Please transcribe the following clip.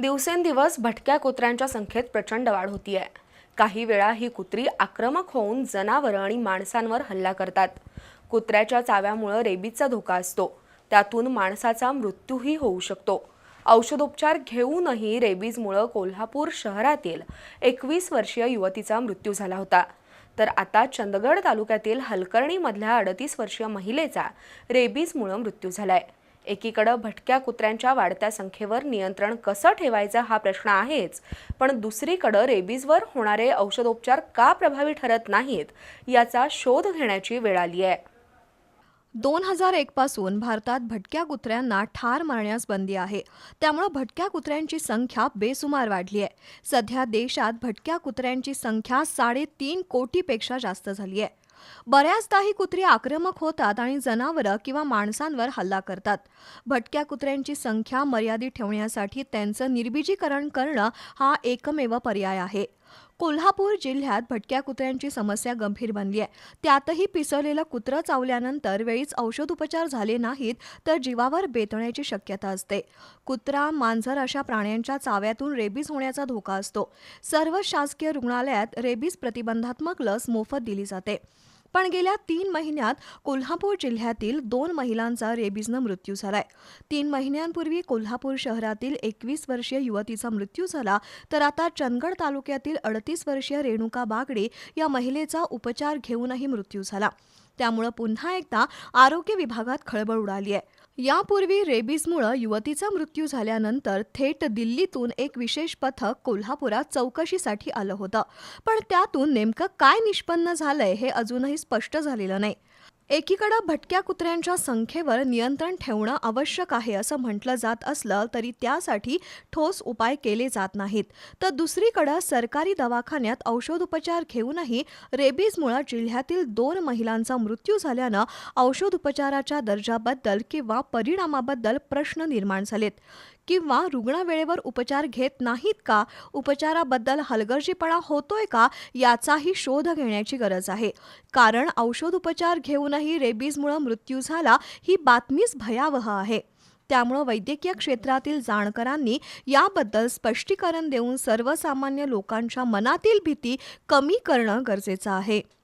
दिवसेंदिवस भटक्या कुत्र्यांच्या संख्येत प्रचंड वाढ होतीये. काही वेळा ही कुत्री आक्रमक होऊन जनावरं आणि माणसांवर हल्ला करतात. कुत्र्याच्या चाव्यामुळं रेबीजचा धोका असतो. त्यातून माणसाचा मृत्यूही होऊ शकतो. औषधोपचार घेऊनही रेबीजमुळं कोल्हापूर शहरातील एकवीस वर्षीय युवतीचा मृत्यू झाला होता. तर आता चंदगड तालुक्यातील हलकर्णीमधल्या अडतीस वर्षीय महिलेचा रेबीजमुळं मृत्यू झालाय. एकीकडं भटक्या कुत्र्यांच्या वाढत्या संख्येवर नियंत्रण कसं ठेवायचं हा प्रश्न आहेच. पण दुसरीकडं रेबीजवर होणारे औषधोपचार का प्रभावी ठरत नाहीत याचा शोध घेण्याची वेळ आली आहे. दोन हजार एक पासून भारतात भटक्या कुत्र्यांना ठार मारण्यास बंदी आहे. त्यामुळं भटक्या कुत्र्यांची संख्या बेसुमार वाढली आहे. सध्या देशात भटक्या कुत्र्यांची संख्या साडेतीन कोटीपेक्षा जास्त झाली आहे. बऱ्याचदा ही कुत्री आक्रमक होतात आणि जनावरं किंवा माणसांवर हल्ला करतात. भटक्या कुत्र्यांची संख्या मर्यादित ठेवण्यासाठी त्यांचं निर्बीजीकरण करणं हा एकमेव पर्याय आहे. कोल्हापूर जिल्ह्यात भटक्या कुत्र्यांची समस्या गंभीर बनली आहे त्यातही पिसवलेलं कुत्रं चावल्यानंतर वेळीच औषधोपचार झाले नाहीत तर जीवावर बेतण्याची शक्यता असते. कुत्रा मांजर अशा प्राण्यांच्या चाव्यातून रेबीज होण्याचा धोका असतो. सर्व शासकीय रुग्णालयात रेबीज प्रतिबंधात्मक लस मोफत दिली जाते. पण गेल्या तीन महिन्यात कोल्हापूर जिल्ह्यातील दोन महिलांचा रेबीजनं मृत्यू झालाय. तीन महिन्यांपूर्वी कोल्हापूर शहरातील एकवीस वर्षीय युवतीचा मृत्यू झाला तर आता चंदगड तालुक्यातील अडतीस वर्षीय रेणुका बागडे या महिलेचा उपचार घेऊनही मृत्यू झाला. त्यामुळं पुन्हा एकदा आरोग्य विभागात खळबळ उडाली आहे. यापूर्वी रेबीजमुळं युवतीचा मृत्यू झाल्यानंतर थेट दिल्लीतून एक विशेष पथक कोल्हापुरात चौकशीसाठी आलं होतं. पण त्यातून नेमकं काय निष्पन्न झालंय हे अजूनही स्पष्ट झालेलं नाही. एकीकडं भटक्या कुत्र्यांच्या संख्येवर नियंत्रण ठेवणं आवश्यक आहे असं म्हटलं जात असलं तरी त्यासाठी ठोस उपाय केले जात नाहीत. तर दुसरीकडं सरकारी दवाखान्यात औषधोपचार घेऊनही रेबीजमुळे जिल्ह्यातील दोन महिलांचा मृत्यू झाल्यानं औषधोपचाराच्या दर्जाबद्दल किंवा परिणामाबद्दल प्रश्न निर्माण झालेत. किंवा रुग्ण वेळेवर उपचार घेत नाहीत का? उपचाराबद्दल हलगर्जीपणा होतोय का? याचाही शोध घेण्याची गरज आहे. कारण औषधोपचार घेऊनही रेबीजमुळं मृत्यू झाला ही बातमीच भयावह आहे. त्यामुळं वैद्यकीय क्षेत्रातील जाणकारांनी याबद्दल स्पष्टीकरण देऊन सर्वसामान्य लोकांच्या मनातील भीती कमी करणं गरजेचं आहे.